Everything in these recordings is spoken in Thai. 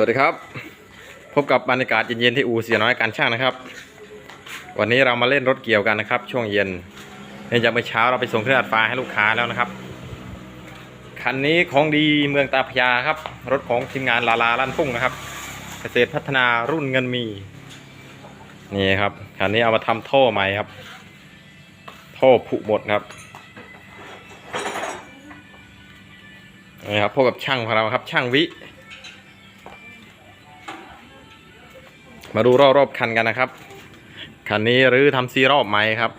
วัสดีครับ พบกับบรรยากาศเย็นๆที่อู่เสียน้อยการช่างนะครับ วันนี้เรามาเล่นรถเกี่ยวกันนะครับ ช่วงเย็นเนื่องจากเมื่อเช้าเราไปส่งเครื่องอัดฟ้าให้ลูกค้าแล้วนะครับคันนี้ของดีเมืองตาพยาครับ รถของทีมงานลาลาลั่นพุ่งนะครับ เกษตรพัฒนารุ่นเงินมีนี่ครับคันนี้เอามาทำท่อใหม่ครับ ท่อผุหมดครับนี่ครับพบกับช่างของเราครับช่างวิ มาดูรอบๆคันกันนะครับ คันนี้หรือทำซีรอบใหม่ครับ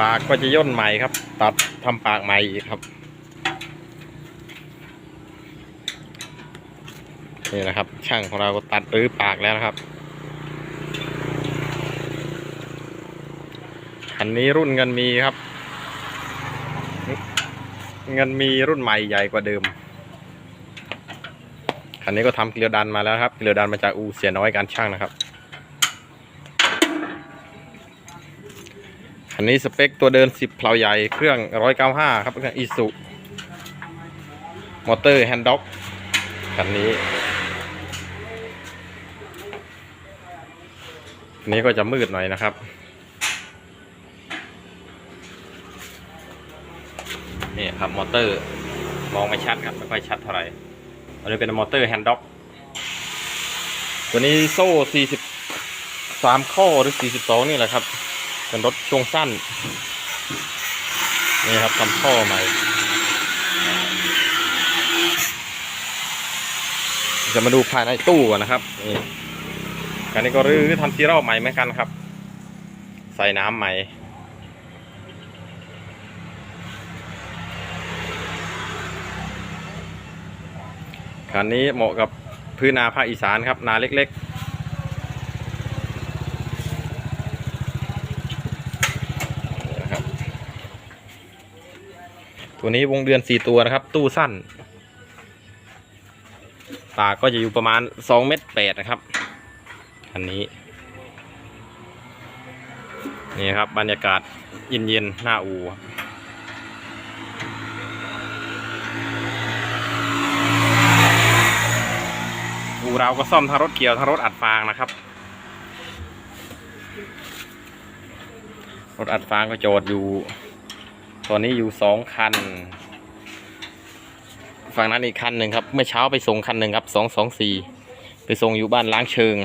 ปากก็จะย่นใหม่ครับ ตัดทำปากใหม่อีกครับ นี่นะครับ ช่างของเราก็ตัดรื้อปากแล้วนะครับ คันนี้รุ่นเงินมีครับ เงินมีรุ่นใหม่ใหญ่กว่าเดิม คันนี้ก็ทำเกลียวดันมาแล้วครับเกลียวดันมาจากอูเสียน้อยการช่างนะครับคันนี้สเปคตัวเดิน 10เพลาใหญ่เครื่อง 195 ครับเครื่องอีสุมอเตอร์แฮนด์ด็อกคันนี้อันนี้ก็จะมืดหน่อยนะครับ นี่ครับมอเตอร์มองไม่ชัดครับ ไม่ค่อยชัดเท่าไหร่ อันนี้เป็นมอเตอร์แฮนด์ด็อก ตัวนี้โซ่ 43 ข้อหรือ 42 นี่แหละครับ เป็นรถช่วงสั้น นี่ครับทำท่อใหม่ จะมาดูภายในตู้ก่อนนะครับ นี่อันนี้ก็รื้อทำซีรอบใหม่เหมือนกันครับ ใส่น้ำใหม่ คันนี้เหมาะกับพื้นนาภาคอีสานครับ นาเล็กๆตัวนี้วงเดือนสี่ตัวนะครับ ตู้สั้น ตาก็จะอยู่ประมาณสองเมตรแปดนะครับคันนี้ นี่ครับบรรยากาศเย็นๆหน้าอูครับ อูเราก็ซ่อมทั้งรถเกี่ยวทั้งรถอัดฟางนะครับ รถอัดฟางก็จอดอยู่ ตอนนี้อยู่สองคัน ฝั่งนั้นอีกคันหนึ่งครับ เมื่อเช้าไปส่งคันหนึ่งครับสองสองสี่ไปส่งอยู่บ้านล้างเชิง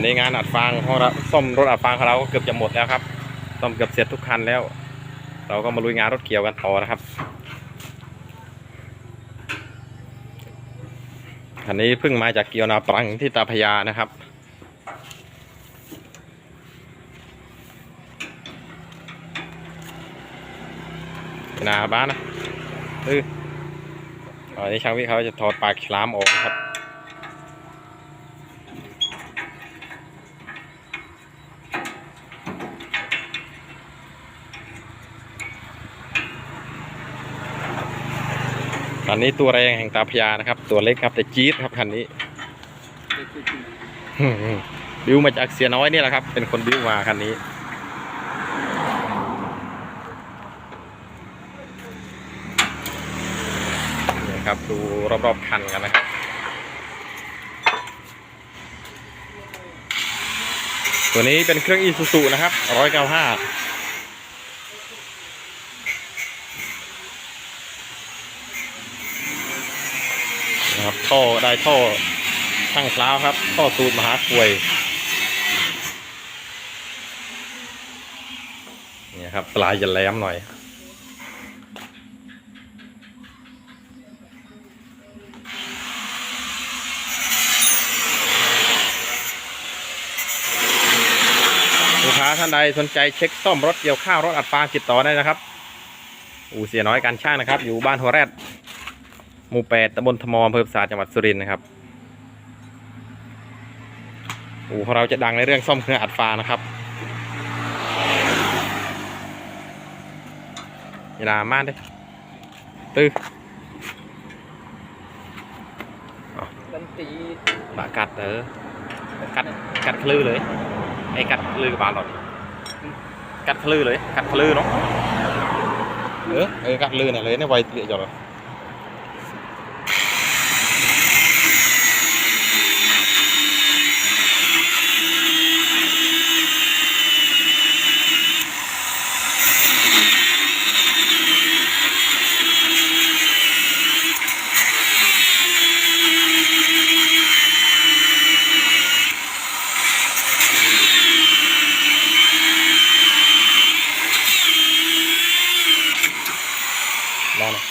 อนนี้งานอัดฟางของเราซ่อมรถอัดฟางของเราก็เกือบจะหมดแล้วครับซ่อมเกือบเสร็จทุกคันแล้ว เราก็มาลุยงานรถเกี่ยวกันต่อนะครับคันนี้เพิ่งมาจากเกียวนาปรังที่ตาพยานะครับนาบ้านนะเออตอนนี้ช่างวิเขาจะถอดปากฉลามออกนะครับ คันนี้ตัวแรงแห่งตาพยานะครับ ตัวเล็กครับแต่จี๊ดครับคันนี้บิวมาจากเสียน้อยนี่แหละครับ เป็นคนบิวมาคันนี้นี่ครับดูรอบๆคันกันนะครับตัวนี้เป็นเครื่องอีซูซูนะครับร้อยเก้าห้า นะครับท่อได้ท่อช่างคล้าวครับท่อสูตรมหาควยนี่ครับปลายจะแหลมหน่อย ลูกค้าท่านใดสนใจเช็คซ่อมรถเกี่ยวข้าวรถอัดฟางติดต่อได้นะครับ อู่เสียน้อยการช่างนะครับ อยู่บ้านหัวแรด หมู่แปดตำบลทมอำเภอปราสาจังหวัดสุรินทร์นะครับอู่ของเราจะดังในเรื่องซ่อมเครื่องอัดฟานะครับเวลามาดิตื้อมันตีปากัดเออกัดกัดคลือเลย ไอ้กัดคลือกับาหลอดกัดคลือเลย กัดคลือเนาะ เออ เออ กัดคลือเนี่ยเลยเนี่ยไวเกลี่ยจอดเลย รอหน่อย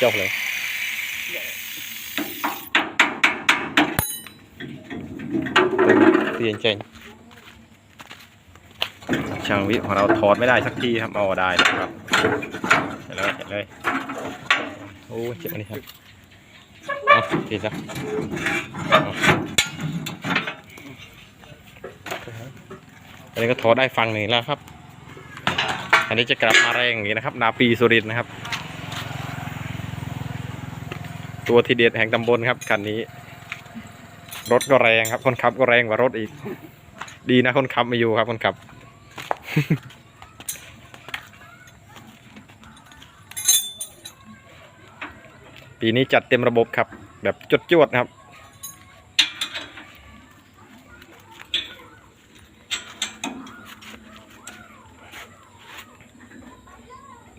เจ้าเลย เตียนเจงช่างวิของเราถอดไม่ได้สักทีครับเอาได้แล้วครับเห็นเลยเห็นเลยโอ้เจ็บอันนี้ครับเอาทีซะอันนี้ก็ถอดได้ฟังหนึ่งแล้วครับ อันนี้จะกลับมาแรงอย่างนี้นะครับ นาปีสุรินทร์นะครับ ตัวทีเด็ดแห่งตำบลครับคันนี้ รถก็แรงครับ คนขับก็แรงกว่ารถอีก ดีนะคนขับม่อยู่ครับคนขับ ปีนี้จัดเต็มระบบครับ แบบจดจวดครับ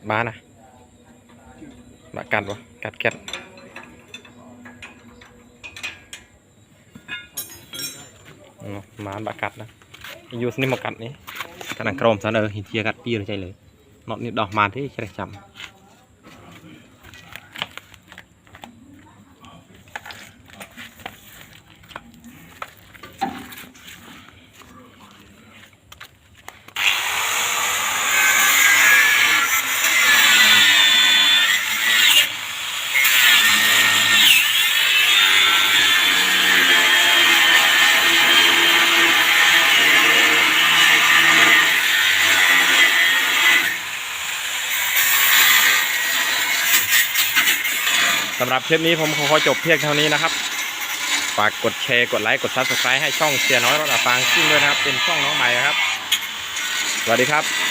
มานะมากัดวะกัดแก๊ส มาบักัดนะยูสนี่มากัดนี่กำลังกรมซะเออหินเทียกัดปีเลยใจเลยนอนี่ดอกมาที่ใช่จำ สำหรับคลิปนี้ผมขอจบเพียงเท่านี้นะครับ ฝากกดแชร์กดไลค์กดซับสไครต์ให้ช่องเสียน้อยรถอัดฟางขึ้นด้วยนะครับ เป็นช่องน้องใหม่ครับ สวัสดีครับ